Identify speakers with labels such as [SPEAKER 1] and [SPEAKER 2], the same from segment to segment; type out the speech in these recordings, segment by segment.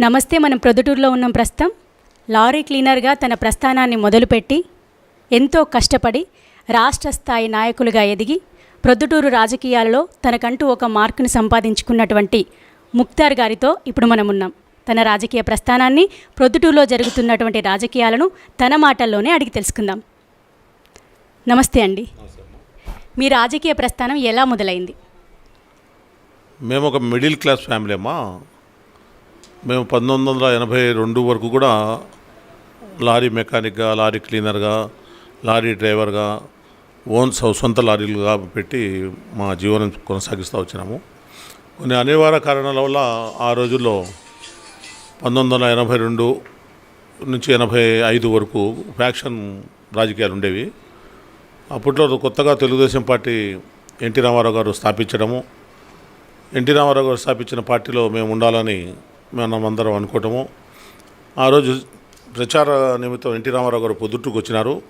[SPEAKER 1] నమస్తే మనం ప్రొద్దుటూరులో ఉన్నాం ప్రస్తుతం. లారీ క్లీనర్గా తన ప్రస్థానాన్ని మొదలుపెట్టి ఎంతో కష్టపడి రాష్ట్ర స్థాయి నాయకులుగా ఎదిగి ప్రొద్దుటూరు రాజకీయాలలో తనకంటూ ఒక మార్కును సంపాదించుకున్నటువంటి ముక్తార్ గారితో ఇప్పుడు మనం ఉన్నాం. తన రాజకీయ ప్రస్థానాన్ని ప్రొద్దుటూరులో జరుగుతున్నటువంటి రాజకీయాలను తన మాటల్లోనే అడిగి తెలుసుకుందాం. నమస్తే అండి. మీ రాజకీయ ప్రస్థానం ఎలా మొదలైంది?
[SPEAKER 2] మేము ఒక మిడిల్ క్లాస్ ఫ్యామిలీ అమ్మా మేము పంతొమ్మిది వందల ఎనభై రెండు వరకు కూడా లారీ మెకానిక్గా లారీ క్లీనర్గా లారీ డ్రైవర్గా ఓన్ సొంత లారీలుగా పెట్టి మా జీవనం కొనసాగిస్తూ వచ్చినాము. కొన్ని అనివార్య కారణాల వల్ల ఆ రోజుల్లో పంతొమ్మిది వందల ఎనభై రెండు నుంచి ఎనభై ఐదు వరకు ఫ్యాక్షన్ రాజకీయాలు ఉండేవి. అప్పట్లో కొత్తగా తెలుగుదేశం పార్టీ ఎన్టీ రామారావు గారు స్థాపించడము. ఎన్టీ రామారావు గారు స్థాపించిన పార్టీలో మేము ఉండాలని మనం అందరం అనుకోవటము. ఆ రోజు ప్రచార నిమిత్తం ఎన్టీ రామారావు గారు పొద్దుట్టుకు వచ్చినారు.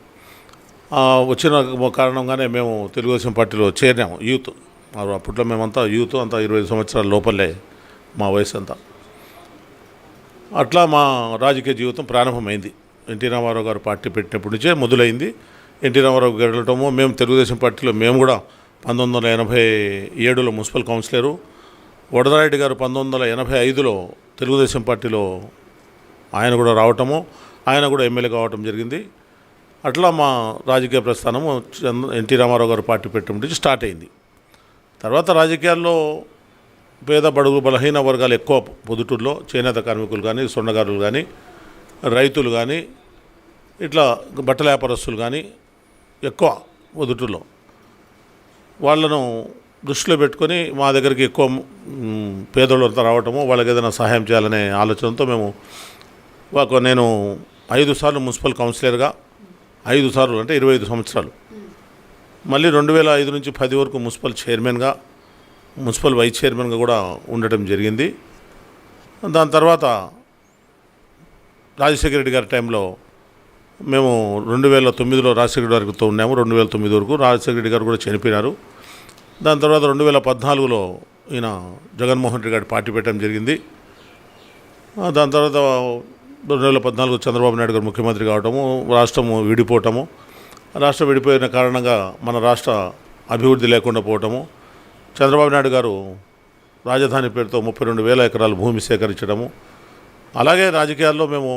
[SPEAKER 2] వచ్చిన కారణంగానే మేము తెలుగుదేశం పార్టీలో చేరినాము. యూత్. అప్పట్లో మేమంతా యూత్ అంతా ఇరవై సంవత్సరాల లోపలే మా వయసు అంతా. అట్లా మా రాజకీయ జీవితం ప్రారంభమైంది. ఎన్టీ రామారావు గారు పార్టీ పెట్టినప్పటి నుంచే మొదలైంది. ఎన్టీ రామారావు గారు వెళ్ళటము మేము తెలుగుదేశం పార్టీలో మేము కూడా పంతొమ్మిది వందల ఎనభై ఏడులో మున్సిపల్ కౌన్సిలరు. వడదరారెడ్డి గారు పంతొమ్మిది వందల ఎనభై ఐదులో తెలుగుదేశం పార్టీలో ఆయన కూడా రావటము ఆయన కూడా ఎమ్మెల్యే కావటం జరిగింది. అట్లా మా రాజకీయ ప్రస్థానము చంద్ర- ఎన్టీ రామారావు గారు పార్టీ పెట్టడం నుంచి స్టార్ట్ అయింది. తర్వాత రాజకీయాల్లో పేద బడుగు బలహీన వర్గాలు ఎక్కువ పొద్దుటూరులో చేనేత కార్మికులు కానీ సొండగారులు కానీ రైతులు కానీ ఇట్లా బట్టల వ్యాపారస్తులు కానీ ఎక్కువ పొద్దుటూరులో వాళ్ళను దృష్టిలో పెట్టుకొని మా దగ్గరికి ఎక్కువ మ్, పేదోళ్ళంతా రావటము వాళ్ళకి ఏదైనా సహాయం చేయాలనే ఆలోచనతో మేము ఒక నేను ఐదు సార్లు మున్సిపల్ కౌన్సిలర్గా ఐదు సార్లు అంటే ఇరవై ఐదు సంవత్సరాలు. మళ్ళీ రెండు వేల ఐదు నుంచి పది వరకు మున్సిపల్ చైర్మన్గా మున్సిపల్ వైస్ చైర్మన్గా కూడా ఉండటం జరిగింది. దాని తర్వాత రాజశేఖర రెడ్డి గారి టైంలో మేము రెండు వేల తొమ్మిదిలో రాజశేఖర రెడ్డి గారితో ఉన్నాము. రెండు వేల తొమ్మిది వరకు రాజశేఖర రెడ్డి గారు కూడా చనిపోయినారు. దాని తర్వాత రెండు వేల పద్నాలుగులో ఈయన జగన్మోహన్ రెడ్డి గారి పార్టీ పెట్టడం జరిగింది. దాని తర్వాత రెండు వేల పద్నాలుగు చంద్రబాబు నాయుడు గారు ముఖ్యమంత్రి కావటము రాష్ట్రము విడిపోవటము. రాష్ట్రం విడిపోయిన కారణంగా మన రాష్ట్ర అభివృద్ధి లేకుండా పోవటము. చంద్రబాబు నాయుడు గారు రాజధాని పేరుతో ముప్పై రెండు వేల ఎకరాలు భూమి సేకరించడము అలాగే రాజకీయాల్లో మేము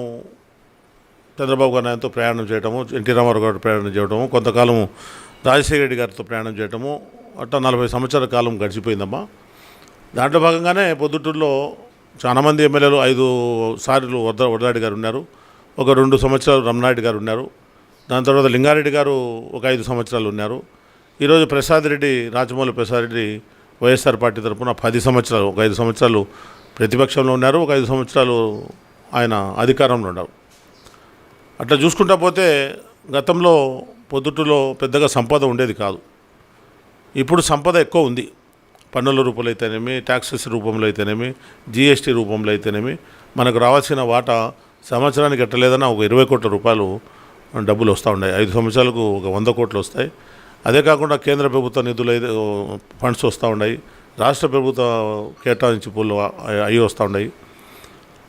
[SPEAKER 2] చంద్రబాబు గారి ఆయనతో ప్రయాణం చేయటము ఎన్టీ రామారావు గారు ప్రయాణం చేయటము కొంతకాలం రాజశేఖర రెడ్డి గారితో ప్రయాణం చేయటము అట్ట నలభై సంవత్సరాల కాలం గడిచిపోయిందమ్మా. దాంట్లో భాగంగానే పొద్దుటూరులో చాలామంది ఎమ్మెల్యేలు ఐదు సార్లు వద్ద వడ్రాడి గారు ఉన్నారు. ఒక రెండు సంవత్సరాలు రమణారెడ్డి గారు ఉన్నారు. దాని తర్వాత లింగారెడ్డి గారు ఒక ఐదు సంవత్సరాలు ఉన్నారు. ఈరోజు ప్రసాద్ రెడ్డి రాజమౌళి ప్రసాద్ రెడ్డి వైఎస్ఆర్ పార్టీ తరఫున పది సంవత్సరాలు ఒక ఐదు సంవత్సరాలు ప్రతిపక్షంలో ఉన్నారు. ఒక ఐదు సంవత్సరాలు ఆయన అధికారంలో ఉన్నారు. అట్లా చూసుకుంటా పోతే గతంలో పొద్దుటూరులో పెద్దగా సంపద ఉండేది కాదు. ఇప్పుడు సంపద ఎక్కువ ఉంది. పన్నుల రూపంలో అయితేనేమి ట్యాక్సెస్ రూపంలో అయితేనేమి జిఎస్టీ రూపంలో అయితేనేమి మనకు రావాల్సిన వాటా సంవత్సరానికి ఎట్టలేదన్నా ఒక ఇరవై కోట్ల రూపాయలు డబ్బులు వస్తూ ఉన్నాయి. ఐదు సంవత్సరాలకు ఒక వంద కోట్లు వస్తాయి. అదే కాకుండా కేంద్ర ప్రభుత్వ నిధులు అయితే ఫండ్స్ వస్తూ ఉన్నాయి. రాష్ట్ర ప్రభుత్వ కేటాయించి పూలు అవి వస్తూ ఉన్నాయి.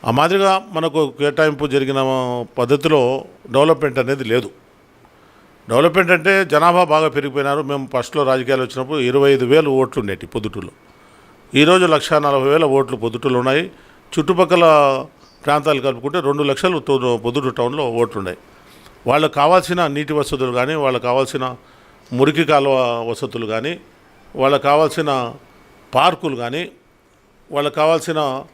[SPEAKER 2] ఆ మాదిరిగా మనకు కేటాయింపు జరిగిన పద్ధతిలో డెవలప్మెంట్ అనేది లేదు. డెవలప్మెంట్ అంటే జనాభా బాగా పెరిగిపోయినారు. మేము ఫస్ట్లో రాజకీయాలు వచ్చినప్పుడు ఇరవై ఐదు వేలు ఓట్లు ఉండేవి పొద్దుటూరులో. ఈరోజు లక్ష నలభై వేల ఓట్లు పొద్దుటూరులో ఉన్నాయి. చుట్టుపక్కల ప్రాంతాలు కలుపుకుంటే రెండు లక్షలు తో- పొద్దుటూరు టౌన్లో ఓట్లు ఉన్నాయి. వాళ్ళకు కావాల్సిన నీటి వసతులు కానీ వాళ్ళకు కావాల్సిన మురికి కాలువ వసతులు కానీ వాళ్ళకు కావాల్సిన పార్కులు కానీ వాళ్ళకు కావాల్సిన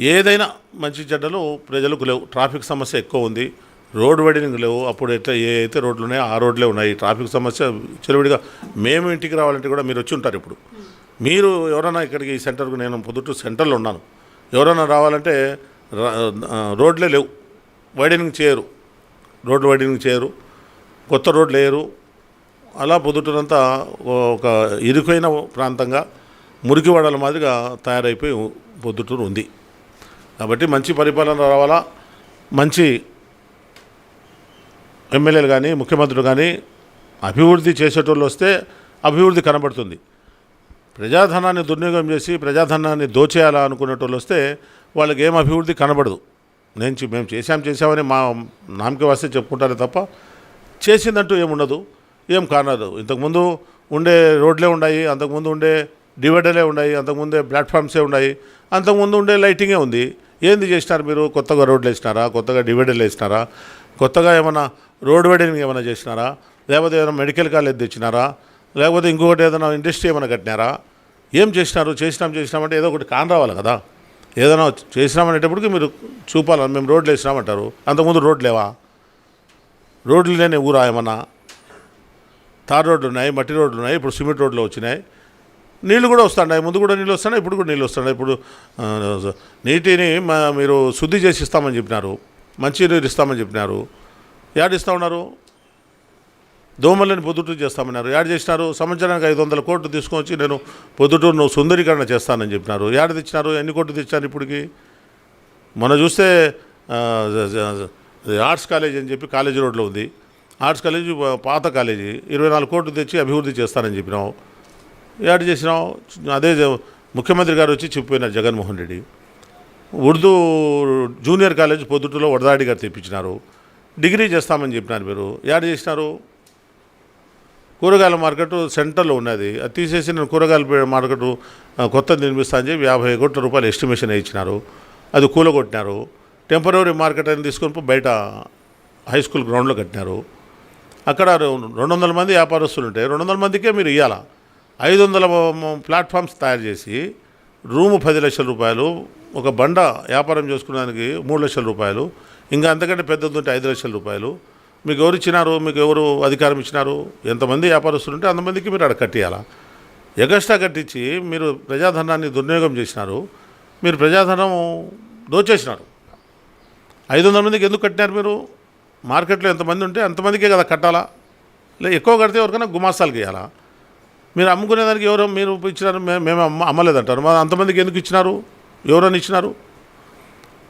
[SPEAKER 2] ఏదైనా మంచి చెడ్డలు ప్రజలకు లేవు. ట్రాఫిక్ సమస్య ఎక్కువ ఉంది. రోడ్ వెడింగ్ లేవు. అప్పుడు ఎట్లా ఏ అయితే రోడ్లు ఉన్నాయో ఆ రోడ్లే ఉన్నాయి. ట్రాఫిక్ సమస్య చెలవిడిగా మేము ఇంటికి రావాలంటే కూడా మీరు వచ్చి ఉంటారు ఇప్పుడు. మీరు ఎవరైనా ఇక్కడికి ఈ సెంటర్కు నేను పొద్దుటూరు సెంటర్లో ఉన్నాను. ఎవరైనా రావాలంటే రోడ్లే లేవు. వైడనింగ్ చేయరు. రోడ్లు వైడనింగ్ చేయరు. కొత్త రోడ్లు వేయరు. అలా పొద్దుటూరంతా ఒక ఇరుకైన ప్రాంతంగా మురికివాడల మాదిరిగా తయారైపోయి పొద్దుటూరు ఉంది. కాబట్టి మంచి పరిపాలన రావాలా? మంచి ఎమ్మెల్యేలు కానీ ముఖ్యమంత్రులు కానీ అభివృద్ధి చేసేటోళ్ళు వస్తే అభివృద్ధి కనబడుతుంది. ప్రజాధనాన్ని దుర్వినియోగం చేసి ప్రజాధనాన్ని దోచేయాలా అనుకునేటోళ్ళు వస్తే వాళ్ళకి ఏం అభివృద్ధి కనబడదు. నేను మేము చేశాం చేశామని మా నామకి వస్తే చెప్పుకుంటారే తప్ప చేసిందంటూ ఏముండదు ఏం కానదు. ఇంతకుముందు ఉండే రోడ్లే ఉన్నాయి అంతకుముందు ఉండే డివైడర్లే ఉన్నాయి అంతకుముందే ప్లాట్ఫామ్సే ఉన్నాయి అంతకుముందు ఉండే లైటింగే ఉంది. ఏంది చేసినారు మీరు? కొత్తగా రోడ్లు వేసినారా కొత్తగా డివైడర్లు వేసినారా కొత్తగా ఏమైనా రోడ్ వెడింగ్ ఏమైనా చేసినారా? లేకపోతే ఏమైనా మెడికల్ కాలేజ్ తెచ్చినారా? లేకపోతే ఇంకొకటి ఏదైనా ఇండస్ట్రీ ఏమైనా కట్టినారా? ఏం చేసినారు? చేసినాం చేసినామంటే ఏదో ఒకటి కాని రావాలి కదా. ఏదైనా చేసినామనేటప్పటికి మీరు చూపాలి మేము రోడ్లు వేసినామంటారు. అంతకుముందు రోడ్లు లేవా? రోడ్లు లేని ఊరా ఏమన్నా? తార్ రోడ్లు ఉన్నాయి మట్టి రోడ్లు ఉన్నాయి ఇప్పుడు సిమెంట్ రోడ్లు వచ్చినాయి. నీళ్ళు కూడా వస్తున్నాయి ముందు కూడా నీళ్ళు వస్తున్నాయి ఇప్పుడు కూడా నీళ్ళు వస్తున్నాయి. ఇప్పుడు నీటిని మా- మీరు శుద్ధి చేసి ఇస్తామని చెప్పినారు. మంచి నీరు ఇస్తామని చెప్పినారు. యాడ్ ఉన్నారు. దోమలని పొద్దుటూరు చేస్తామన్నారు. యాడ్ చేసినారు. సంవత్సరానికి ఐదు వందల కోట్లు తీసుకొని వచ్చి నేను పొద్దుటూరును సుందరీకరణ చేస్తానని చెప్పినారు. యాడ్ తెచ్చినారు. ఎన్ని కోట్లు తెచ్చారు ఇప్పటికి? మొన్న చూస్తే ఆర్ట్స్ కాలేజ్ అని చెప్పి కాలేజీ రోడ్లో ఉంది. ఆర్ట్స్ కాలేజీ పాత కాలేజీ. ఇరవై నాలుగు కోట్లు తెచ్చి అభివృద్ధి చేస్తానని చెప్పినాం. యాడ్ చేసినాం. అదే ముఖ్యమంత్రి గారు వచ్చి చెప్పిపోయినారు జగన్మోహన్ రెడ్డి. ఉర్దూ జూనియర్ కాలేజ్ పొద్దుటూరులో వడదాడి గారు తెప్పించినారు. డిగ్రీ చేస్తామని చెప్పినారు మీరు. యాడ్ చేసినారు? కూరగాయల మార్కెట్ సెంటర్లో ఉన్నది. అది తీసేసి నేను కూరగాయల మార్కెట్ కొత్త కొత్తది నిర్మిస్తా అని చెప్పి యాభై కోట్ల రూపాయలు ఎస్టిమేషన్ ఇచ్చినారు అది కూలగొట్టినారు. టెంపరీ మార్కెట్ అని తీసుకొని బయట హై స్కూల్ గ్రౌండ్లో కట్టినారు. అక్కడ రెండు వందల మంది వ్యాపారస్తులు ఉంటాయి రెండు వందల మందికే మీరు ఇవ్వాలా ఐదు వందల ప్లాట్ఫామ్స్ తయారు చేసి రూము పది లక్షల రూపాయలు ఒక బండ వ్యాపారం చేసుకునేదానికి మూడు లక్షల రూపాయలు ఇంకా అంతకంటే పెద్దది ఉంటే ఐదు లక్షల రూపాయలు. మీకు ఎవరు ఇచ్చినారు? మీకు ఎవరు అధికారం ఇచ్చినారు? ఎంతమంది వ్యాపారస్తులు ఉంటే అంతమందికి మీరు అక్కడ కట్టేయాలా? ఎగస్ట్రా కట్టించి మీరు ప్రజాధనాన్ని దుర్వినియోగం చేసినారు. మీరు ప్రజాధనం దోచేసినారు. ఐదు వందల మందికి ఎందుకు కట్టినారు మీరు? మార్కెట్లో ఎంతమంది ఉంటే అంతమందికే కదా కట్టాలా? లే ఎక్కువ కడితే ఎవరికైనా గుమాస్తాలకు ఇవ్వాలా మీరు అమ్ముకునేదానికి ఎవరు మీరు ఇచ్చినారు? మే- మేము అమ్మ అమ్మలేదంటారు. మరి అంతమందికి ఎందుకు ఇచ్చినారు? ఎవరని ఇచ్చినారు?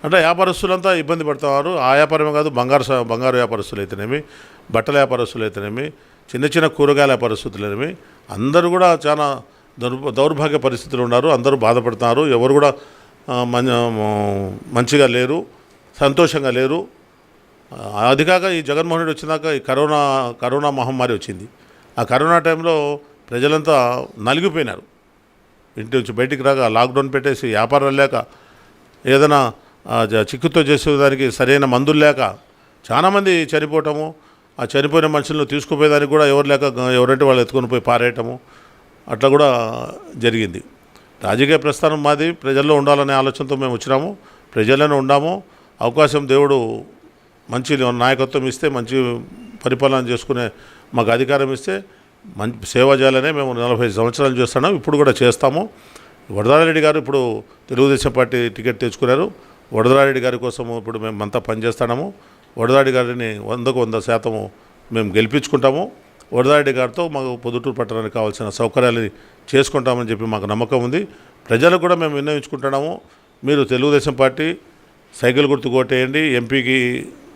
[SPEAKER 2] అంటే వ్యాపారస్తులంతా ఇబ్బంది పడుతున్నారు ఆ వ్యాపారమే కాదు బంగారు స- బంగారు వ్యాపారస్తులు అయితేనేమి బట్టల వ్యాపారస్తులు అయితేనేమి చిన్న చిన్న కూరగాయల వ్యాపారస్తులేమి అందరూ కూడా చాలా దౌర్భ దౌర్భాగ్య పరిస్థితులు ఉన్నారు. అందరూ బాధపడుతున్నారు. ఎవరు కూడా మంచిగా లేరు సంతోషంగా లేరు. అదికాక అది కాక ఈ జగన్మోహన్ రెడ్డి వచ్చినాక ఈ కరోనా కరోనా మహమ్మారి వచ్చింది. ఆ కరోనా టైంలో ప్రజలంతా నలిగిపోయినారు. ఇంటి నుంచి బయటికి రాక లాక్డౌన్ పెట్టేసి వ్యాపారాలు లేక ఏదైనా చిక్కుతో చేసేదానికి సరైన మందులు లేక చాలామంది చనిపోవటము ఆ చనిపోయిన మనుషులను తీసుకుపోయేదానికి కూడా ఎవరు లేక ఎవరంటే వాళ్ళు ఎత్తుకొని పోయి పారేయటము అట్లా కూడా జరిగింది. రాజకీయ ప్రస్థానం మాది ప్రజల్లో ఉండాలనే ఆలోచనతో మేము వచ్చినాము. ప్రజల్లోనే ఉండాము అవకాశం దేవుడు మంచి నాయకత్వం ఇస్తే మంచి పరిపాలన చేసుకునే మాకు అధికారం ఇస్తే మంచి సేవ చేయాలనే మేము నలభై సంవత్సరాలు చేస్తున్నాం. ఇప్పుడు కూడా చేస్తాము. వరదారెడ్డి గారు ఇప్పుడు తెలుగుదేశం పార్టీ టికెట్ తెచ్చుకున్నారు. వడదారెడ్డి గారి కోసము ఇప్పుడు మేము అంతా పనిచేస్తున్నాము వడదారెడ్డి గారిని వందకు వంద శాతము మేము గెలిపించుకుంటాము. వడదారెడ్డి గారితో మాకు పొద్దుటూరు పట్టణానికి కావాల్సిన సౌకర్యాలు చేసుకుంటామని చెప్పి మాకు నమ్మకం ఉంది. ప్రజలకు కూడా మేము విన్నవించుకుంటున్నాము. మీరు తెలుగుదేశం పార్టీ సైకిల్ గుర్తు కొట్టేయండి. ఎంపీకి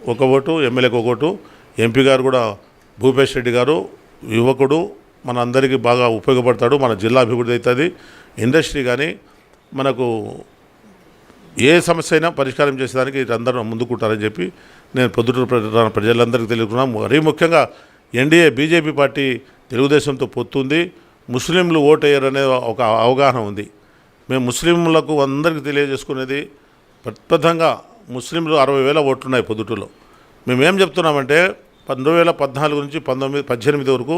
[SPEAKER 2] ఒక ఓటు ఎమ్మెల్యేకి ఒక ఓటు. ఎంపీ గారు కూడా భూపేష్ రెడ్డి గారు యువకుడు మన అందరికీ బాగా ఉపయోగపడతాడు మన జిల్లా అభివృద్ధి అవుతుంది. ఇండస్ట్రీ కానీ మనకు ఏ సమస్య అయినా పరిష్కారం చేసేదానికి అందరూ ముందుకుంటారని చెప్పి నేను పొద్దుటూరు ప్ర- ప్రజలందరికీ తెలుపుకున్నాను మరీ ముఖ్యంగా ఎన్డీఏ బీజేపీ పార్టీ తెలుగుదేశంతో పొత్తుంది. ముస్లింలు ఓటేయరనే ఒక అవగాహన ఉంది. మేము ముస్లింలకు అందరికీ తెలియజేసుకునేది ప్రప్రథంగా ముస్లింలు అరవై వేల ఓట్లున్నాయి పొద్దుటూరులో. మేము ఏం చెప్తున్నామంటే పంతొమ్మిది వేల పద్నాలుగు నుంచి పంతొమ్మిది పద్దెనిమిది వరకు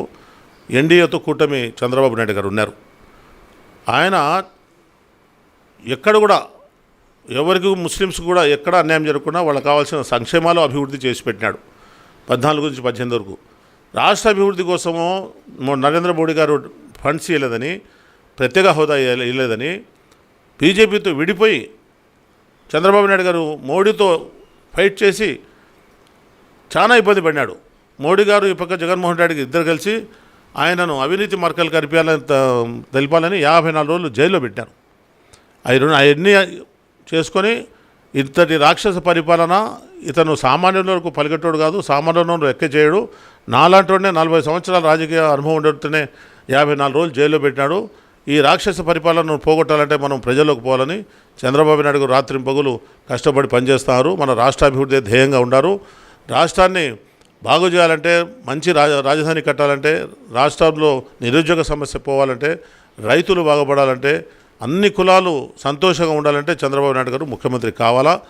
[SPEAKER 2] ఎన్డీఏతో కూటమి చంద్రబాబు నాయుడు గారు ఉన్నారు. ఆయన ఎక్కడ కూడా ఎవరికి ముస్లిమ్స్ కూడా ఎక్కడ అన్యాయం జరగకుండా వాళ్ళకి కావాల్సిన సంక్షేమాలు అభివృద్ధి చేసి పెట్టినాడు పద్నాలుగు నుంచి పద్దెనిమిది వరకు. రాష్ట్ర అభివృద్ధి కోసము నరేంద్ర మోడీ గారు ఫండ్స్ ఇవ్వలేదని ప్రత్యేక హోదా ఇవ్వలేదని బీజేపీతో విడిపోయి చంద్రబాబు నాయుడు గారు మోడీతో ఫైట్ చేసి చాలా ఇబ్బంది పడినాడు. మోడీ గారు ఈ పక్క జగన్మోహన్ రెడ్డికి ఇద్దరు కలిసి ఆయనను అవినీతి మార్కలు కరిపేయాలని తెలిపాలని యాభై నాలుగు రోజులు జైల్లో పెట్టారు. అవి రెండు అవన్నీ చేసుకొని ఇంతటి రాక్షస పరిపాలన ఇతను సామాన్యులకు పలికెట్టోడు కాదు సామాన్యులను ఎక్క చేయడు. నాలాంటి నలభై సంవత్సరాల రాజకీయ అనుభవం ఉండటనే యాభై నాలుగు రోజులు జైల్లో పెట్టినాడు. ఈ రాక్షస పరిపాలనను పోగొట్టాలంటే మనం ప్రజల్లోకి పోవాలని చంద్రబాబు నాయుడు గారు కష్టపడి పనిచేస్తున్నారు మన రాష్ట్రాభివృద్ధి ధ్యేయంగా ఉన్నారు రాష్ట్రాన్ని బాగు చేయాలంటే మంచి రాజ రాజధాని కట్టాలంటే రాష్ట్రంలో నిరుద్యోగ సమస్య పోవాలంటే రైతులు బాగుపడాలంటే అన్ని కులాలు సంతోషంగా ఉండాలంటే చంద్రబాబు నాయుడు గారు ముఖ్యమంత్రి కావాలా?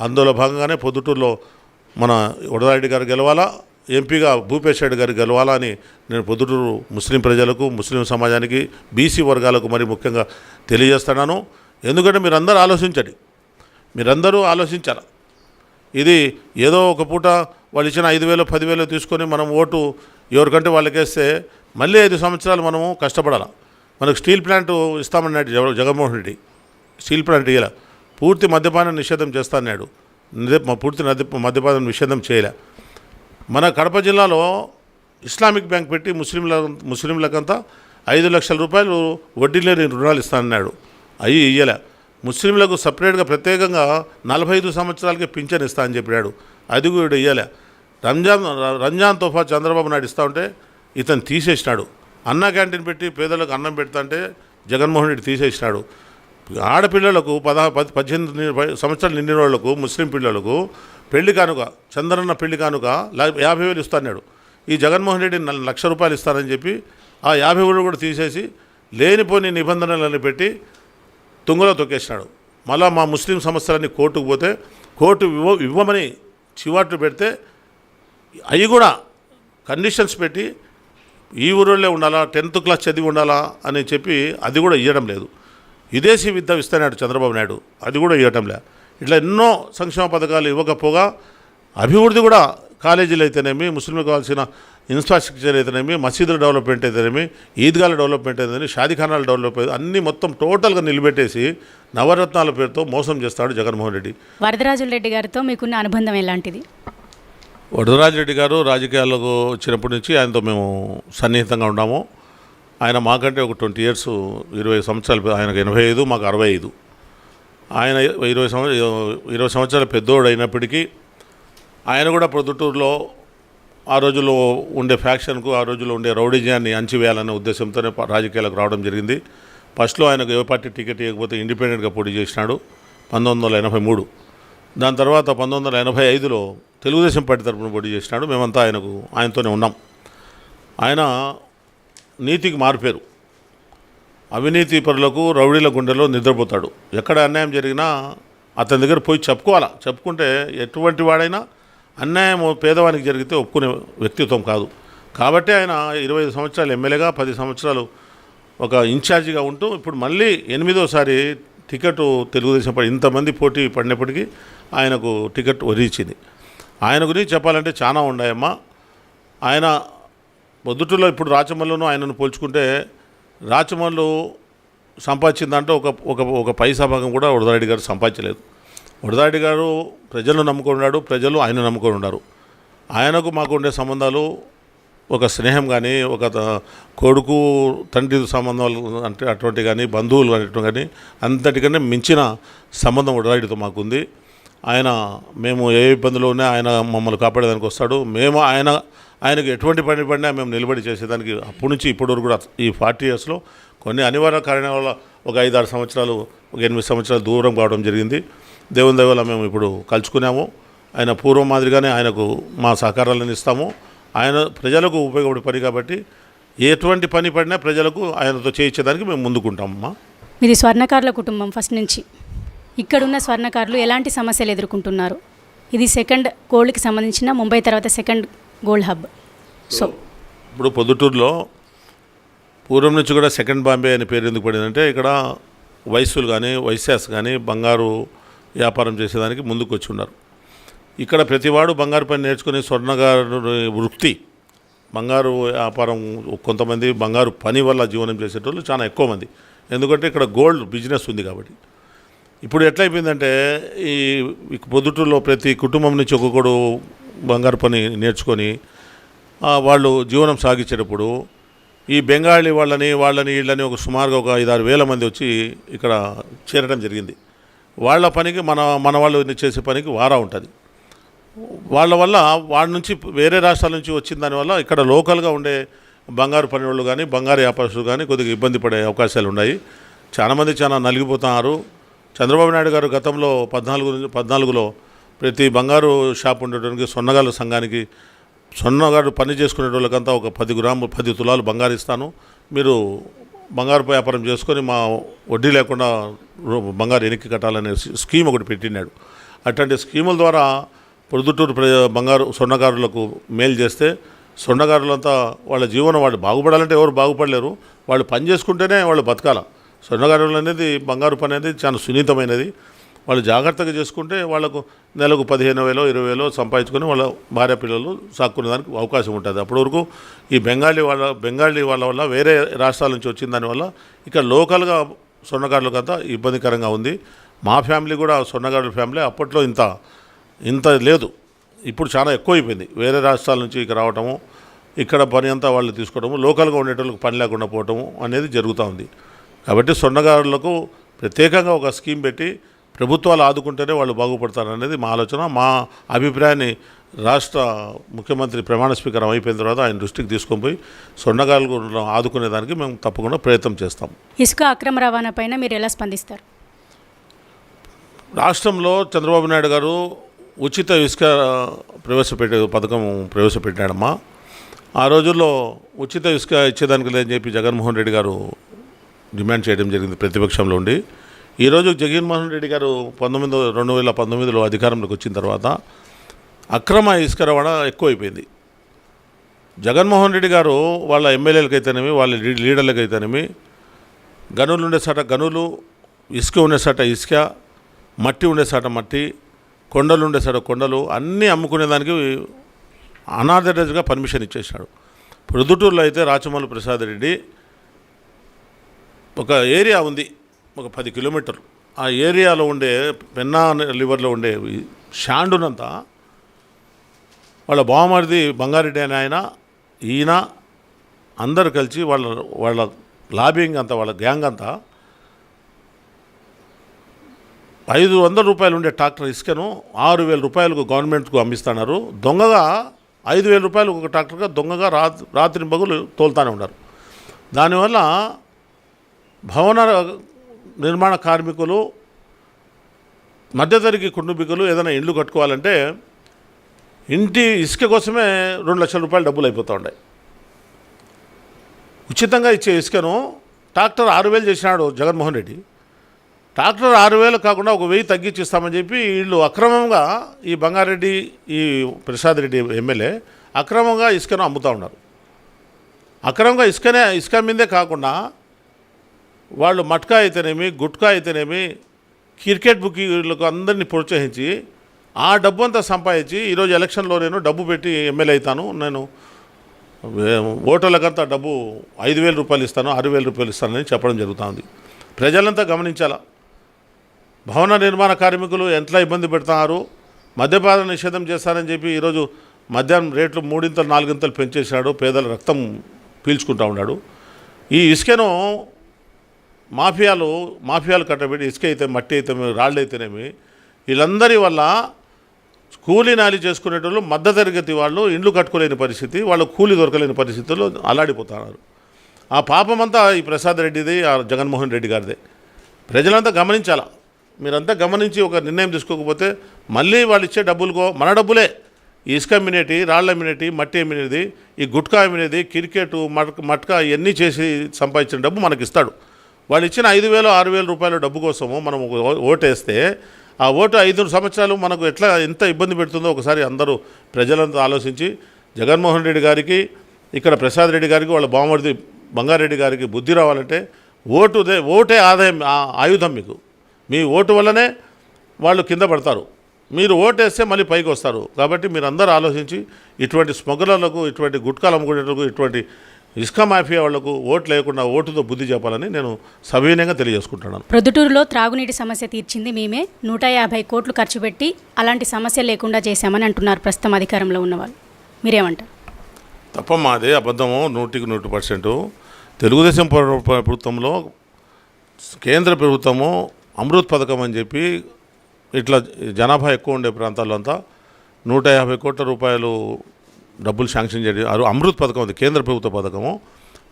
[SPEAKER 2] అందులో భాగంగానే పొద్దుటూరులో మన ఉడదారెడ్డి గారు గెలవాలా? ఎంపీగా భూపేష్ రెడ్డి గారు గెలవాలా అని నేను పొద్దుటూరు ముస్లిం ప్రజలకు ముస్లిం సమాజానికి బీసీ వర్గాలకు మరి ముఖ్యంగా తెలియజేస్తున్నాను. ఎందుకంటే మీరందరూ ఆలోచించండి. మీరందరూ ఆలోచించాలి? ఇది ఏదో ఒక పూట వాళ్ళు ఇచ్చిన ఐదు వేలు పదివేలు తీసుకొని మనం ఓటు ఎవరికంటే వాళ్ళకేస్తే మళ్ళీ ఐదు సంవత్సరాలు మనము కష్టపడాలి? మనకు స్టీల్ ప్లాంట్ ఇస్తామన్నాడు జగ- జగన్మోహన్ రెడ్డి. స్టీల్ ప్లాంట్ ఇయ్యాల. పూర్తి మద్యపానం నిషేధం చేస్తా అన్నాడు పూర్తి నది మద్యపానం నిషేధం చేయలే. మన కడప జిల్లాలో ఇస్లామిక్ బ్యాంక్ పెట్టి ముస్లింల ముస్లింలకంతా ఐదు లక్షల రూపాయలు వడ్డీ లేని రుణాలు ఇస్తానన్నాడు అవి ఇయ్యలే. ముస్లింలకు సపరేట్గా ప్రత్యేకంగా నలభై ఐదు సంవత్సరాలకే పింఛన్ ఇస్తా అని చెప్పాడు అది కూడా ఇయ్యలే. రంజాన్ రంజాన్ తోఫా చంద్రబాబు నాయుడు ఇస్తా ఉంటే ఇతను తీసేసినాడు. అన్న క్యాంటీన్ పెట్టి పేదలకు అన్నం పెడతా అంటే జగన్మోహన్ రెడ్డి తీసేసినాడు. ఆడపిల్లలకు పదహా పది పద్దెనిమిది సంవత్సరాలు నిండిన వాళ్ళకు ముస్లిం పిల్లలకు పెళ్ళి కానుక చంద్రన్న పెళ్ళి కానుక యాభై వేలు ఇస్తాడు ఈ జగన్మోహన్ రెడ్డి లక్ష రూపాయలు ఇస్తానని చెప్పి ఆ యాభై వేలు కూడా తీసేసి లేనిపోని నిబంధనలను పెట్టి తుంగలో తొక్కేసినాడు. మళ్ళా మా ముస్లిం సమస్యలన్నీ కోర్టుకు పోతే కోర్టు ఇవ్వ ఇవ్వమని చివాట్లు పెడితే అవి కూడా కండిషన్స్ పెట్టి ఈ ఊరిలో ఉండాలా టెన్త్ క్లాస్ చదివి ఉండాలా అని చెప్పి అది కూడా ఇవ్వడం లేదు. విదేశీ విద్య ఇస్తున్నాడు చంద్రబాబు నాయుడు. అది కూడా ఇవ్వటం లే. ఇట్లా ఎన్నో సంక్షేమ పథకాలు ఇవ్వకపోగా అభివృద్ధి కూడా కాలేజీలు అయితేనేమి ముస్లింలకు కావాల్సిన ఇన్ఫ్రాస్ట్రక్చర్ అయితేనేమి మసీదుల డెవలప్మెంట్ అయితేనేమి ఈద్గాల డెవలప్మెంట్ అయితేనేమి షాదీఖానాల డెవలప్ అయితే అన్నీ మొత్తం టోటల్గా నిలబెట్టేసి నవరత్నాల పేరుతో మోసం చేస్తాడు జగన్మోహన్ రెడ్డి.
[SPEAKER 1] వరదరాజుల రెడ్డి గారితో మీకున్న అనుబంధం ఎలాంటిది?
[SPEAKER 2] వరదరాజు రెడ్డి గారు రాజకీయాలకు వచ్చినప్పటి నుంచి ఆయనతో మేము సన్నిహితంగా ఉన్నాము. ఆయన మాకంటే ఒక ట్వంటీ ఇయర్స్ ఇరవై సంవత్సరాలు ఆయనకు ఎనభై ఐదు మాకు అరవై ఐదు. ఆయన ఇరవై సంవత్సరాలు ఇరవై సంవత్సరాల పెద్దోడు అయినప్పటికీ ఆయన కూడా ప్రొద్దుటూరులో ఆ రోజుల్లో ఉండే ఫ్యాక్షన్కు ఆ రోజుల్లో ఉండే రౌడిజాన్ని అంచివేయాలనే ఉద్దేశంతోనే రాజకీయాలకు రావడం జరిగింది. ఫస్ట్లో ఆయనకు ఏ పార్టీ టికెట్ ఇవ్వకపోతే ఇండిపెండెంట్గా పోటీ చేసినాడు పంతొమ్మిది వందల ఎనభై మూడు. దాని తర్వాత పంతొమ్మిది వందల ఎనభై ఐదులో తెలుగుదేశం పార్టీ తరపున పోటీ చేసినాడు. మేమంతా ఆయనకు ఆయనతోనే ఉన్నాం. ఆయన నీతికి మారిపోయారు అవినీతి పరులకు రౌడీల గుండెలో నిద్రపోతాడు. ఎక్కడ అన్యాయం జరిగినా అతని దగ్గర పోయి చెప్పుకోవాలా. చెప్పుకుంటే ఎటువంటి వాడైనా అన్యాయం పేదవానికి జరిగితే ఒప్పుకునే వ్యక్తిత్వం కాదు. కాబట్టి ఆయన ఇరవై ఐదు సంవత్సరాలు ఎమ్మెల్యేగా పది సంవత్సరాలు ఒక ఇన్ఛార్జిగా ఉంటూ ఇప్పుడు మళ్ళీ ఎనిమిదోసారి టికెట్ తెలుగుదేశం పార్టీ ఇంతమంది పోటీ పడినప్పటికీ ఆయనకు టికెట్ వరించింది ఆయన గురించి చెప్పాలంటే చాలా ఉన్నాయమ్మా. ఆయన పొద్దుటూరులో ఇప్పుడు రాచమల్లును ఆయనను పోల్చుకుంటే రాచమల్లు సంపాదించిన దాంట్లో ఒక ఒక ఒక పైసా భాగం కూడా వరదారెడ్డి గారు సంపాదించలేదు. వరదారెడ్డి గారు ప్రజలను నమ్ముకొని ఉన్నాడు ప్రజలు ఆయన నమ్ముకొని ఉన్నారు. ఆయనకు మాకు ఉండే సంబంధాలు ఒక స్నేహం కానీ ఒక త- కొడుకు తండ్రి సంబంధాలు అంటే అటువంటి కానీ బంధువులు అనేటువంటి కానీ అంతటికన్నా మించిన సంబంధం వరదారెడ్డితో మాకుంది ఆయన మేము ఏ ఇబ్బందులు ఉన్నా ఆయన మమ్మల్ని కాపాడేదానికి వస్తాడు. మేము ఆయన ఆయనకు ఎటువంటి పని పడినా మేము నిలబడి చేసేదానికి అప్పటి నుంచి ఇప్పటి వరకు కూడా ఈ ఫార్టీ ఇయర్స్లో కొన్ని అనివార్య కారణాల వల్ల ఒక ఐదు ఆరు సంవత్సరాలు ఒక ఎనిమిది సంవత్సరాలు దూరం కావడం జరిగింది. దేవుని దయ వల్ల మేము ఇప్పుడు కలుసుకున్నాము. ఆయన పూర్వం మాదిరిగానే ఆయనకు మా సహకారాలను ఇస్తాము. ఆయన ప్రజలకు ఉపయోగపడే పని కాబట్టి ఎటువంటి పని పడినా ప్రజలకు ఆయనతో చేయించేదానికి మేము ముందుకుంటామమ్మా.
[SPEAKER 1] మీది స్వర్ణకారుల కుటుంబం ఫస్ట్ నుంచి. ఇక్కడున్న స్వర్ణకారులు ఎలాంటి సమస్యలు ఎదుర్కొంటున్నారు? ఇది సెకండ్ గోల్డ్కి సంబంధించిన ముంబై తర్వాత సెకండ్ గోల్డ్ హబ్. సో
[SPEAKER 2] ఇప్పుడు పొద్దుటూరులో పూర్వం నుంచి కూడా సెకండ్ బాంబే అనే పేరు ఎందుకు పడిందంటే ఇక్కడ వైశ్యులు కానీ వైశ్యాస్ కానీ బంగారు వ్యాపారం చేసేదానికి ముందుకు వచ్చి ఉన్నారు ఇక్కడ ప్రతివాడు బంగారు పని నేర్చుకుని స్వర్ణగారు వృత్తి బంగారు వ్యాపారం కొంతమంది బంగారు పని వల్ల జీవనం చేసేటోళ్ళు చాలా ఎక్కువ మంది. ఎందుకంటే ఇక్కడ గోల్డ్ బిజినెస్ ఉంది కాబట్టి. ఇప్పుడు ఎట్లయిపోయిందంటే ఈ పొద్దుటూరులో ప్రతి కుటుంబం నుంచి ఒక్కొక్కడు బంగారు పని నేర్చుకొని వాళ్ళు జీవనం సాగించేటప్పుడు ఈ బెంగాలీ వాళ్ళని వాళ్ళని వీళ్ళని ఒక సుమారుగా ఒక ఐదారు వేల మంది వచ్చి ఇక్కడ చేరడం జరిగింది. వాళ్ళ పనికి మన మన వాళ్ళు చేసే పనికి వారా ఉంటుంది. వాళ్ళ వల్ల వాళ్ళ నుంచి వేరే రాష్ట్రాల నుంచి వచ్చిన దానివల్ల ఇక్కడ లోకల్గా ఉండే బంగారు పని వాళ్ళు కానీ బంగారు వ్యాపారస్తులు కానీ కొద్దిగా ఇబ్బంది పడే అవకాశాలు ఉన్నాయి. చాలామంది చాలా నలిగిపోతున్నారు. చంద్రబాబు నాయుడు గారు గతంలో పద్నాలుగు పద్నాలుగులో ప్రతి బంగారు షాప్ ఉండేటానికి సొన్నగాళ్ళ సంఘానికి సొన్నగారు పని చేసుకునే వాళ్ళకంతా ఒక పది గ్రాములు పది తులాలు బంగారు ఇస్తాను. మీరు బంగారు వ్యాపారం చేసుకొని మా వడ్డీ లేకుండా బంగారు ఎనిక్కి కట్టాలనే స్కీమ్ ఒకటి పెట్టినాడు అట్లాంటి స్కీముల ద్వారా ప్రొద్దుటూరు ప్ర బంగారు స్వర్ణకారులకు మేలు చేస్తే స్వర్ణకారులంతా వాళ్ళ జీవనం వాళ్ళు బాగుపడాలంటే ఎవరు బాగుపడలేరు. వాళ్ళు పని చేసుకుంటేనే వాళ్ళు బతకాల. స్వర్ణకారులు అనేది బంగారు పని అనేది చాలా సున్నితమైనది. వాళ్ళు జాగ్రత్తగా చేసుకుంటే వాళ్ళకు నెలకు పదిహేను వేలో ఇరవై వేలో సంపాదించుకొని వాళ్ళ భార్య పిల్లలు సాక్కునే దానికి అవకాశం ఉంటుంది. అప్పటి వరకు ఈ బెంగాలీ వాళ్ళ బెంగాలీ వాళ్ళ వల్ల వేరే రాష్ట్రాల నుంచి వచ్చిన దానివల్ల ఇక్కడ లోకల్గా స్వర్ణకారులకు అంతా ఇబ్బందికరంగా ఉంది. మా ఫ్యామిలీ కూడా స్వర్ణకారుల ఫ్యామిలీ అప్పట్లో ఇంత ఇంత లేదు. ఇప్పుడు చాలా ఎక్కువ అయిపోయింది వేరే రాష్ట్రాల నుంచి ఇక్కడ రావటము ఇక్కడ పని అంతా వాళ్ళు తీసుకోవడము లోకల్గా ఉండేటోళ్ళకి పని లేకుండా పోవటము అనేది జరుగుతూ ఉంది. కాబట్టి సొన్నగారులకు ప్రత్యేకంగా ఒక స్కీమ్ పెట్టి ప్రభుత్వాలు ఆదుకుంటేనే వాళ్ళు బాగుపడతారనేది మా ఆలోచన. మా అభిప్రాయాన్ని రాష్ట్ర ముఖ్యమంత్రి ప్రమాణ స్వీకారం అయిపోయిన తర్వాత ఆయన దృష్టికి తీసుకొని పోయి స్వర్ణకారులను ఆదుకునేదానికి మేము తప్పకుండా ప్రయత్నం చేస్తాం.
[SPEAKER 1] ఇసుక అక్రమ రవాణా పైన మీరు ఎలా స్పందిస్తారు?
[SPEAKER 2] రాష్ట్రంలో చంద్రబాబు నాయుడు గారు ఉచిత ఇసుక ప్రవేశపెట్టే పథకం ప్రవేశపెట్టాడమ్మా ఆ రోజుల్లో ఉచిత ఇసుక ఇచ్చేదానికి లేదని చెప్పి జగన్మోహన్ రెడ్డి గారు డిమాండ్ చేయడం జరిగింది ప్రతిపక్షంలో ఉండి. ఈరోజు జగన్మోహన్ రెడ్డి గారు పంతొమ్మిది రెండు వేల పంతొమ్మిదిలో అధికారంలోకి వచ్చిన తర్వాత అక్రమ ఇసుక రవాణా ఎక్కువైపోయింది. జగన్మోహన్ రెడ్డి గారు వాళ్ళ ఎమ్మెల్యేలకైతేనేమి వాళ్ళ లీడర్లకైతేనేమి గనులు ఉండే సాట గనులు ఇసుక ఉండే సాట ఇసుక మట్టి ఉండే సాట మట్టి కొండలు ఉండే సాట కొండలు అన్నీ అమ్ముకునేదానికి అనాథరేజ్గా పర్మిషన్ ఇచ్చేసాడు ప్రొద్దుటూరులో అయితే రాచమల్లు ప్రసాద్ రెడ్డి ఒక ఏరియా ఉంది. ఒక పది కిలోమీటర్లు. ఆ ఏరియాలో ఉండే పెన్నా లివర్లో ఉండే షాండునంతా వాళ్ళ బావమరిది బంగారెడ్డి అని ఆయన ఈయన అందరు కలిసి వాళ్ళ వాళ్ళ లాబింగ్ అంతా వాళ్ళ గ్యాంగ్ అంతా ఐదు వందల రూపాయలు ఉండే ట్రాక్టర్ ఇసుకను ఆరు వేల రూపాయలకు గవర్నమెంట్కు అమ్మిస్తున్నారు. దొంగగా ఐదు వేల రూపాయలు ఒక ట్రాక్టర్గా దొంగగా రాత్రి రాత్రి పగులు తోలుతానే ఉన్నారు. దానివల్ల భవన నిర్మాణ కార్మికులు మధ్యతరగతి కుటుంబీకులు ఏదైనా ఇండ్లు కట్టుకోవాలంటే ఇంటి ఇసుక కోసమే రెండు లక్షల రూపాయలు డబ్బులు అయిపోతూ ఉన్నాయి ఉచితంగా ఇచ్చే ఇసుకను ట్రాక్టర్ ఆరు వేలు చేసినాడు జగన్మోహన్ రెడ్డి. ట్రాక్టర్ ఆరు వేలు కాకుండా ఒక వెయ్యి తగ్గించి ఇస్తామని చెప్పి వీళ్ళు అక్రమంగా ఈ బంగారెడ్డి ఈ ప్రసాద్ రెడ్డి ఎమ్మెల్యే అక్రమంగా ఇసుకను అమ్ముతూ ఉన్నారు. అక్రమంగా ఇసుకనే ఇసుక మీదే కాకుండా వాళ్ళు మట్కా అయితేనేమి గుట్కా అయితేనేమి క్రికెట్ బుకీలకు అందరినీ ప్రోత్సహించి ఆ డబ్బు అంతా సంపాదించి ఈరోజు ఎలక్షన్లో నేను డబ్బు పెట్టి ఎమ్మెల్యే అవుతాను. నేను ఓటర్లకంతా డబ్బు ఐదు వేల రూపాయలు ఇస్తాను ఆరు వేల రూపాయలు ఇస్తానని చెప్పడం జరుగుతుంది. ప్రజలంతా గమనించాలా? భవన నిర్మాణ కార్మికులు ఎంత ఇబ్బంది పెడుతున్నారు? మద్యపాన నిషేధం చేస్తానని చెప్పి ఈరోజు మద్యాహ్నం రేట్లు మూడింతలు నాలుగింతలు పెంచేసినాడు పేదల రక్తం పీల్చుకుంటా ఉన్నాడు. ఈ ఇసుకను మాఫియాలు మాఫియాలు కట్టబెట్టి ఇసుక అయితే మట్టి అయితే రాళ్ళు అయితేనేమి వీళ్ళందరి వల్ల కూలీ నాలి చేసుకునేటోళ్ళు మధ్యతరగతి వాళ్ళు ఇండ్లు కట్టుకోలేని పరిస్థితి వాళ్ళు కూలీ దొరకలేని పరిస్థితుల్లో అలాడిపోతున్నారు ఆ పాపమంతా ఈ ప్రసాద్ రెడ్డిది ఆ జగన్మోహన్ రెడ్డి గారిదే. ప్రజలంతా గమనించాలా? మీరంతా గమనించి ఒక నిర్ణయం తీసుకోకపోతే మళ్ళీ వాళ్ళు ఇచ్చే డబ్బులుకో మన డబ్బులే. ఇసుక అమ్మినేటి రాళ్ళ అమ్మినేటి మట్టి అమ్మినేది ఈ గుట్కా అమ్మినేది క్రికెట్ మట్క మట్కా ఇవన్నీ చేసి సంపాదించిన డబ్బు మనకి ఇస్తాడు వాళ్ళు ఇచ్చిన ఐదు వేలు ఆరు వేల రూపాయల డబ్బు కోసము మనం ఒక ఓటేస్తే ఆ ఓటు ఐదు సంవత్సరాలు మనకు ఎట్లా ఎంత ఇబ్బంది పెడుతుందో ఒకసారి అందరూ ప్రజలంతా ఆలోచించి జగన్మోహన్ రెడ్డి గారికి ఇక్కడ ప్రసాద్ రెడ్డి గారికి వాళ్ళ బామర్ది బంగారెడ్డి గారికి బుద్ధి రావాలంటే ఓటుదే ఓటే ఆదాయం ఆ- ఆయుధం మీకు. మీ ఓటు వల్లనే వాళ్ళు కింద పడతారు. మీరు ఓటేస్తే మళ్ళీ పైకి వస్తారు. కాబట్టి మీరు అందరూ ఆలోచించి ఇటువంటి స్మగ్లర్లకు ఇటువంటి గుట్కాలు అమ్ముకునేటకు ఇటువంటి ఇసుక మాఫియా వాళ్ళకు ఓటు లేకుండా ఓటుతో బుద్ధి చెప్పాలని నేను సవినయంగా తెలియజేసుకుంటున్నాను.
[SPEAKER 1] ప్రొద్దుటూరులో త్రాగునీటి సమస్య తీర్చింది మేమే. నూట యాభై కోట్లు ఖర్చు పెట్టి అలాంటి సమస్య లేకుండా చేశామని అంటున్నారు ప్రస్తుతం అధికారంలో ఉన్నవాళ్ళు. మీరేమంటారు?
[SPEAKER 2] తప్పమ్మా అదే అబద్ధము నూటికి నూటి పర్సెంట్. తెలుగుదేశం ప్ర- ప్ర- ప్రభుత్వంలో కేంద్ర ప్రభుత్వము అమృత్ పథకం అని చెప్పి ఇట్లా జనాభా ఎక్కువ ఉండే ప్రాంతాల్లో అంతా నూట యాభై కోట్ల రూపాయలు డబ్బులు శాంక్షన్ చేయడం అమృత్ పథకం అది కేంద్ర ప్రభుత్వ పథకము.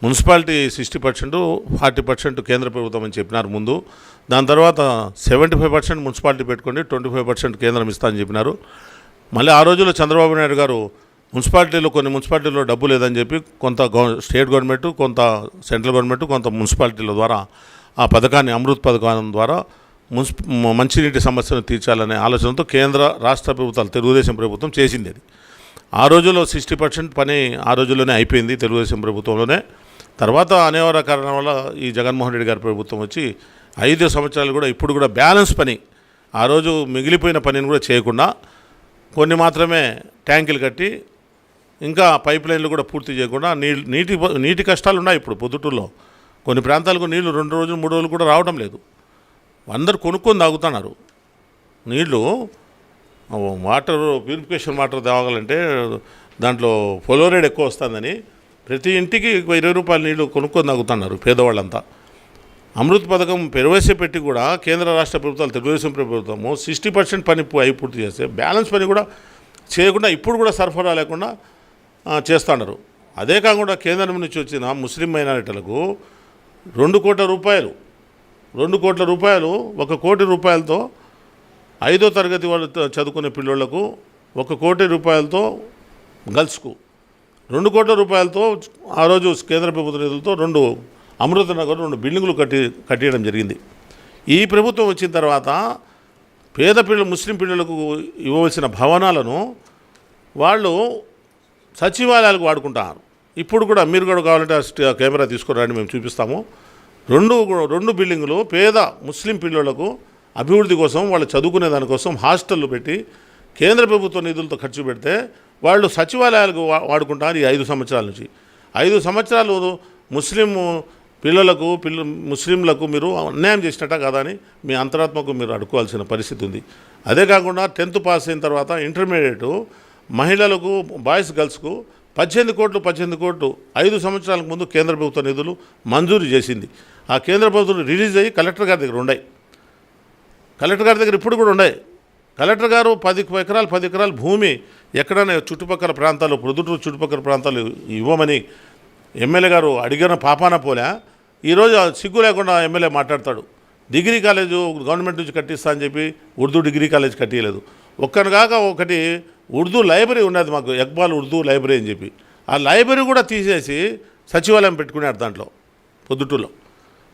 [SPEAKER 2] Municipality sixty percent forty percent కేంద్ర ప్రభుత్వం అని చెప్పినారు ముందు. దాని తర్వాత సెవెంటీ ఫైవ్ పర్సెంట్ మున్సిపాలిటీ పెట్టుకోండి ట్వంటీ ఫైవ్ పర్సెంట్ కేంద్రం ఇస్తా అని చెప్పినారు. మళ్ళీ ఆ రోజుల్లో చంద్రబాబు నాయుడు గారు మున్సిపాలిటీలో కొన్ని మున్సిపాలిటీలో డబ్బు లేదని చెప్పి కొంత స్టేట్ గవర్నమెంట్ కొంత సెంట్రల్ గవర్నమెంట్ కొంత మున్సిపాలిటీల ద్వారా ఆ పథకాన్ని అమృత్ పథకం ద్వారా మున్సి మంచినీటి సమస్యను తీర్చాలనే ఆలోచనతో కేంద్ర రాష్ట్ర ప్రభుత్వాలు తెలుగుదేశం ప్రభుత్వం చేసింది అది. ఆ రోజుల్లో సిక్స్టీ పర్సెంట్ పని ఆ రోజుల్లోనే అయిపోయింది తెలుగుదేశం ప్రభుత్వంలోనే. తర్వాత అనేక కారణం వల్ల ఈ జగన్మోహన్ రెడ్డి గారి ప్రభుత్వం వచ్చి ఐదు సంవత్సరాలు కూడా ఇప్పుడు కూడా బ్యాలెన్స్ పని ఆ రోజు మిగిలిపోయిన పనిని కూడా చేయకుండా కొన్ని మాత్రమే ట్యాంకులు కట్టి ఇంకా పైప్ లైన్లు కూడా పూర్తి చేయకుండా నీళ్ళు నీటి నీటి కష్టాలు ఉన్నాయి ఇప్పుడు పొద్దుటూరులో. కొన్ని ప్రాంతాలకు నీళ్ళు రెండు రోజులు మూడు రోజులు కూడా రావడం లేదు. అందరు కొనుక్కొని తాగుతున్నారు. నీళ్ళు వాటర్ ప్యూరిఫికేషన్ వాటర్ తేవాలంటే దాంట్లో ఫ్లోరైడ్ ఎక్కువ వస్తుందని ప్రతి ఇంటికి ఇరవై రూపాయల నీళ్ళు కొనుక్కొని తాగుతున్నారు పేదవాళ్ళంతా. అమృత్ పథకం పెట్టి కూడా కేంద్ర రాష్ట్ర ప్రభుత్వాలు తెలుగుదేశం ప్రభుత్వము సిక్స్టీ పర్సెంట్ పని అయి పూర్తి చేస్తే బ్యాలెన్స్ పని కూడా చేయకుండా ఇప్పుడు కూడా సరఫరా లేకుండా చేస్తున్నారు. అదే కాకుండా కేంద్రం నుంచి వచ్చిన ముస్లిం మైనారిటీలకు రెండు కోట్ల రూపాయలు రెండు కోట్ల రూపాయలు ఒక కోటి రూపాయలతో ఐదో తరగతి వాళ్ళు చదువుకునే పిల్లోళ్ళకు ఒక కోటి రూపాయలతో గర్ల్స్కు రెండు కోట్ల రూపాయలతో ఆ రోజు కేంద్ర ప్రభుత్వ నిధులతో రెండు అమృత నగర్ రెండు బిల్డింగులు కట్టి కట్టేయడం జరిగింది. ఈ ప్రభుత్వం వచ్చిన తర్వాత పేద పిల్లలు ముస్లిం పిల్లలకు ఇవ్వవలసిన భవనాలను వాళ్ళు సచివాలయాలకు వాడుకుంటారు. ఇప్పుడు కూడా మీరు కూడా కావాలంటే కెమెరా తీసుకురండి మేము చూపిస్తాము. రెండు రెండు బిల్డింగులు పేద ముస్లిం పిల్లలకు అభివృద్ధి కోసం వాళ్ళు చదువుకునే దానికోసం హాస్టళ్ళు పెట్టి కేంద్ర ప్రభుత్వ నిధులతో ఖర్చు పెడితే వాళ్ళు సచివాలయాలకు వాడుకుంటారు ఈ ఐదు సంవత్సరాల నుంచి. ఐదు సంవత్సరాలు ముస్లిం పిల్లలకు పిల్ల ముస్లింలకు మీరు అన్యాయం చేసినట్ట కదా అని మీ అంతరాత్మకు మీరు అడుకోవాల్సిన పరిస్థితి ఉంది. అదే కాకుండా టెన్త్ పాస్ అయిన తర్వాత ఇంటర్మీడియట్ మహిళలకు బాయ్స్ గర్ల్స్కు పద్దెనిమిది కోట్లు పద్దెనిమిది కోట్లు ఐదు సంవత్సరాలకు ముందు కేంద్ర ప్రభుత్వ నిధులు మంజూరు చేసింది. ఆ కేంద్ర ప్రభుత్వం రిలీజ్ అయ్యి కలెక్టర్ గారి దగ్గర ఉన్నాయి కలెక్టర్ గారి దగ్గర ఇప్పుడు కూడా ఉన్నాయి. కలెక్టర్ గారు పది ఎకరాలు పది ఎకరాలు భూమి ఎక్కడైనా చుట్టుపక్కల ప్రాంతాలు ప్రొద్దుటూరు చుట్టుపక్కల ప్రాంతాలు ఇవ్వమని ఎమ్మెల్యే గారు అడిగిన పాపాన పోలే. ఈరోజు సిగ్గు లేకుండా ఎమ్మెల్యే మాట్లాడతాడు. డిగ్రీ కాలేజు గవర్నమెంట్ నుంచి కట్టిస్తా అని చెప్పి ఉర్దూ డిగ్రీ కాలేజ్ కట్టియలేదు. ఒక్కనగాక కాక ఒకటి ఉర్దూ లైబ్రరీ ఉన్నది మాకు ఎక్బాల్ ఉర్దూ లైబ్రరీ అని చెప్పి. ఆ లైబ్రరీ కూడా తీసేసి సచివాలయం పెట్టుకున్నాడు దాంట్లో పొద్దుటూరులో.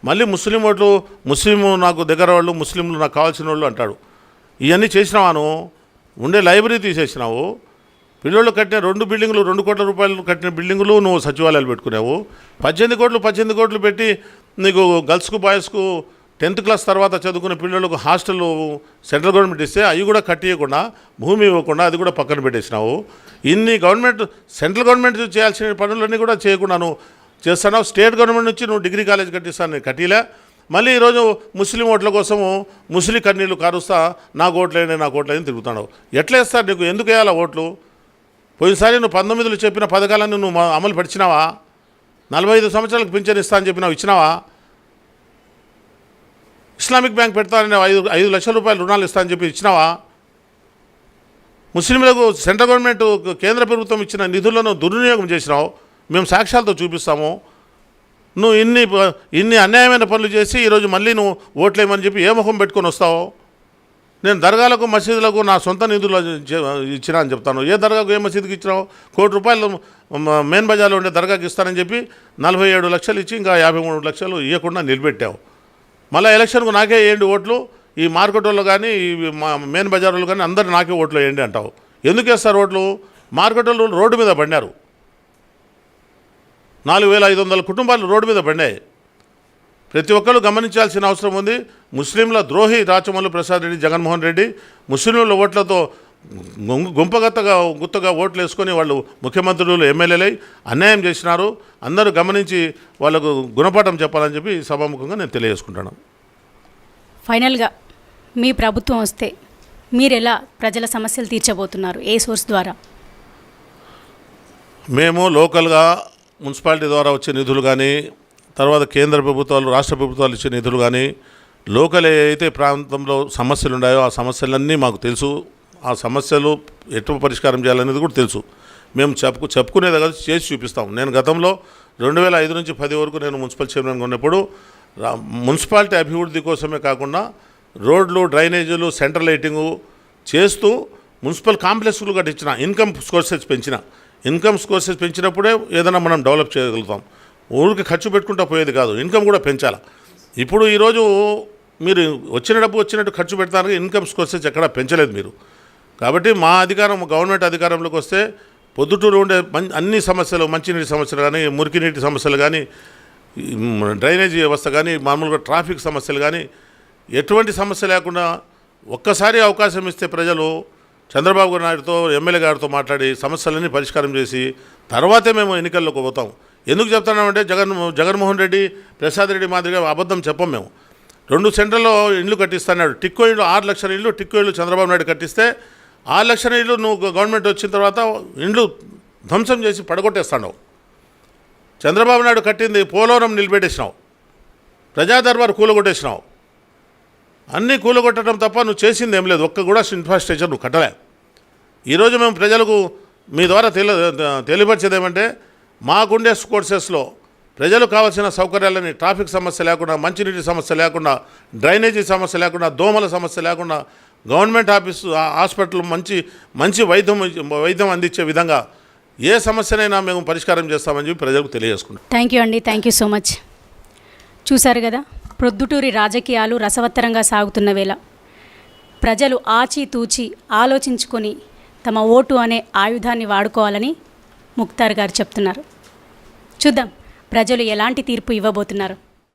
[SPEAKER 2] మళ్ళీ ముస్లిం ఓట్లు ముస్లిం నాకు దగ్గర వాళ్ళు ముస్లింలు నాకు కావాల్సిన వాళ్ళు అంటాడు. ఇవన్నీ చేసినావాను? ఉండే లైబ్రరీ తీసేసినావు? పిల్లలు కట్టిన రెండు బిల్డింగులు రెండు కోట్ల రూపాయలు కట్టిన బిల్డింగులు నువ్వు సచివాలయాలు పెట్టుకున్నావు పద్దెనిమిది కోట్లు పద్దెనిమిది కోట్లు పెట్టి నీకు గర్ల్స్కు బాయ్స్కు టెన్త్ క్లాస్ తర్వాత చదువుకున్న పిల్లలకు హాస్టల్ సెంట్రల్ గవర్నమెంట్ ఇస్తే అవి కూడా కట్టియకుండా భూమి ఇవ్వకుండా అది కూడా పక్కన పెట్టేసినావు. ఇన్ని గవర్నమెంట్ సెంట్రల్ గవర్నమెంట్ చేయాల్సిన పనులన్నీ కూడా చేయకుండాను చేస్తున్నావు స్టేట్ గవర్నమెంట్ నుంచి నువ్వు డిగ్రీ కాలేజ్ కట్టిస్తాను. నేను కట్టిలే. మళ్ళీ ఈరోజు ముస్లిం ఓట్ల కోసము ముస్లిం కన్నీళ్ళు కారుస్తా. నాకు ఓట్లేండి నాకు ఓట్లేని తిరుగుతున్నావు. ఎట్లా వేస్తారు నీకు? ఎందుకు వేయాలా ఓట్లు? పోయినసారి నువ్వు పంతొమ్మిదిలో చెప్పిన పథకాలను నువ్వు మా- అమలు పరిచినావా నలభై ఐదు సంవత్సరాలకు పింఛన్ ఇస్తా అని చెప్పినావు ఇచ్చినావా? ఇస్లామిక్ బ్యాంక్ పెడతానని ఐదు ఐదు లక్షల రూపాయలు రుణాలు ఇస్తా అని చెప్పి ఇచ్చినావా? ముస్లింలకు సెంట్రల్ గవర్నమెంట్ కేంద్ర ప్రభుత్వం ఇచ్చిన నిధులను దుర్వినియోగం చేసినావు. మేము సాక్ష్యాలతో చూపిస్తాము. నువ్వు ఇన్ని ప- ఇన్ని అన్యాయమైన పనులు చేసి ఈరోజు మళ్ళీ నువ్వు ఓట్లేమని చెప్పి ఏ ముఖం పెట్టుకొని వస్తావు? నేను దర్గాలకు మసీదులకు నా సొంత నిధులు చే- ఇచ్చినా అని చెప్తాను. ఏ దర్గాకు ఏ మసీదుకి ఇచ్చినావు? కోటి రూపాయలు మెయిన్ బజార్లో ఉండే దర్గాకి ఇస్తానని చెప్పి నలభై ఏడు లక్షలు ఇచ్చి ఇంకా యాభై మూడు లక్షలు ఇవ్వకుండా నిలబెట్టావు. మళ్ళీ ఎలక్షన్కు నాకే వేయండి ఓట్లు. ఈ మార్కెట్ వాళ్ళు కానీ ఈ మా మెయిన్ బజార్ వాళ్ళు కానీ అందరు నాకే ఓట్లు వేయండి అంటావు. ఎందుకు వేస్తారు ఓట్లు? మార్కెట్ వాళ్ళు రోడ్డు మీద పడినారు నాలుగు వేల ఐదు వందల కుటుంబాలు రోడ్డు మీద పడినాయి. ప్రతి ఒక్కరు గమనించాల్సిన అవసరం ఉంది. ముస్లింల ద్రోహి రాచమల్లు ప్రసాద్ రెడ్డి జగన్మోహన్ రెడ్డి ముస్లింల ఓట్లతో గుం- గుంపగత్తగా గుత్తగా ఓట్లు వేసుకొని వాళ్ళు ముఖ్యమంత్రులు ఎమ్మెల్యేలై అన్యాయం చేసినారు. అందరూ గమనించి వాళ్ళకు గుణపాఠం చెప్పాలని చెప్పి సభాముఖంగా నేను తెలియజేసుకుంటాను
[SPEAKER 1] ఫైనల్గా మీ ప్రభుత్వం వస్తే మీరు ఎలా ప్రజల సమస్యలు తీర్చబోతున్నారు? ఏ సోర్స్ ద్వారా?
[SPEAKER 2] మేము లోకల్గా మున్సిపాలిటీ ద్వారా వచ్చే నిధులు కానీ తర్వాత కేంద్ర ప్రభుత్వాలు రాష్ట్ర ప్రభుత్వాలు ఇచ్చే నిధులు కానీ లోకల్ అయితే ప్రాంతంలో సమస్యలు ఉన్నాయో ఆ సమస్యలన్నీ మాకు తెలుసు. ఆ సమస్యలు ఎటు పరిష్కారం చేయాలనేది కూడా తెలుసు. మేము చెప్పుకు చెప్పుకునేది కాదు చేసి చూపిస్తాం. నేను గతంలో రెండు వేల ఐదు నుంచి పది వరకు నేను మున్సిపల్ చైర్మన్గా ఉన్నప్పుడు మున్సిపాలిటీ అభివృద్ధి కోసమే కాకుండా రోడ్లు డ్రైనేజీలు సెంటర్ లైటింగు చేస్తూ మున్సిపల్ కాంప్లెక్స్లు కట్టించిన ఇన్కమ్ సోర్సెస్ పెంచిన. ఇన్కమ్ సోర్సెస్ పెంచినప్పుడే ఏదైనా మనం డెవలప్ చేయగలుగుతాం. ఊరికి ఖర్చు పెట్టుకుంటా పోయేది కాదు ఇన్కమ్ కూడా పెంచాలి? ఇప్పుడు ఈరోజు మీరు వచ్చిన డబ్బు వచ్చినట్టు ఖర్చు పెడతానికి ఇన్కమ్ సోర్సెస్ ఎక్కడా పెంచలేదు మీరు. కాబట్టి మా అధికారం గవర్నమెంట్ అధికారంలోకి వస్తే పొద్దుటూరు ఉండే అన్ని సమస్యలు మంచినీటి సమస్యలు కానీ మురికి నీటి సమస్యలు కానీ డ్రైనేజీ వ్యవస్థ కానీ మామూలుగా ట్రాఫిక్ సమస్యలు కానీ ఎటువంటి సమస్య లేకుండా ఒక్కసారి అవకాశం ఇస్తే ప్రజలు చంద్రబాబు నాయుడుతో ఎమ్మెల్యే గారితో మాట్లాడి సమస్యలన్నీ పరిష్కారం చేసి తర్వాతే మేము ఎన్నికల్లోకి పోతాం. ఎందుకు చెప్తున్నామంటే జగన్ జగన్మోహన్ రెడ్డి ప్రసాద్ రెడ్డి మాదిరిగా అబద్ధం చెప్పం మేము. రెండు సెంటర్లో ఇండ్లు కట్టిస్తున్నాడు. టిక్కో ఇళ్ళు ఆరు లక్షల ఇళ్ళు టిక్కో ఇల్లు చంద్రబాబు నాయుడు కట్టిస్తే ఆరు లక్షల ఇళ్ళు నువ్వు గవర్నమెంట్ వచ్చిన తర్వాత ఇండ్లు ధ్వంసం చేసి పడగొట్టేస్తాడు చంద్రబాబు నాయుడు కట్టింది పోలవరం నిలబెట్టేసినావు. ప్రజాదర్బార్ కూలగొట్టేసినావు. అన్నీ కూలగొట్టడం తప్ప నువ్వు చేసింది ఏం లేదు. ఒక్క కూడా ఇన్ఫ్రాస్ట్రక్చర్ నువ్వు కట్టలే. ఈరోజు మేము ప్రజలకు మీ ద్వారా తెలి తెలియపరిచేది ఏమంటే మాకుండే కోర్సెస్లో ప్రజలు కావాల్సిన సౌకర్యాలని ట్రాఫిక్ సమస్య లేకుండా మంచినీటి సమస్య లేకుండా డ్రైనేజీ సమస్య లేకుండా దోమల సమస్య లేకుండా గవర్నమెంట్ ఆఫీసు హాస్పిటల్ మంచి మంచి వైద్యం వైద్యం అందించే విధంగా ఏ సమస్యనైనా మేము పరిష్కారం చేస్తామని చెప్పి ప్రజలకు తెలియజేసుకుంటాం
[SPEAKER 1] థ్యాంక్ యూ అండి. థ్యాంక్ యూ సో మచ్ చూశారు కదా? ప్రొద్దుటూరి రాజకీయాలు రసవత్తరంగా సాగుతున్న వేళ ప్రజలు ఆచితూచి ఆలోచించుకొని తమ ఓటు అనే ఆయుధాన్ని వాడుకోవాలని ముక్తార్ గారు చెప్తున్నారు. చూద్దాం ప్రజలు ఎలాంటి తీర్పు ఇవ్వబోతున్నారు?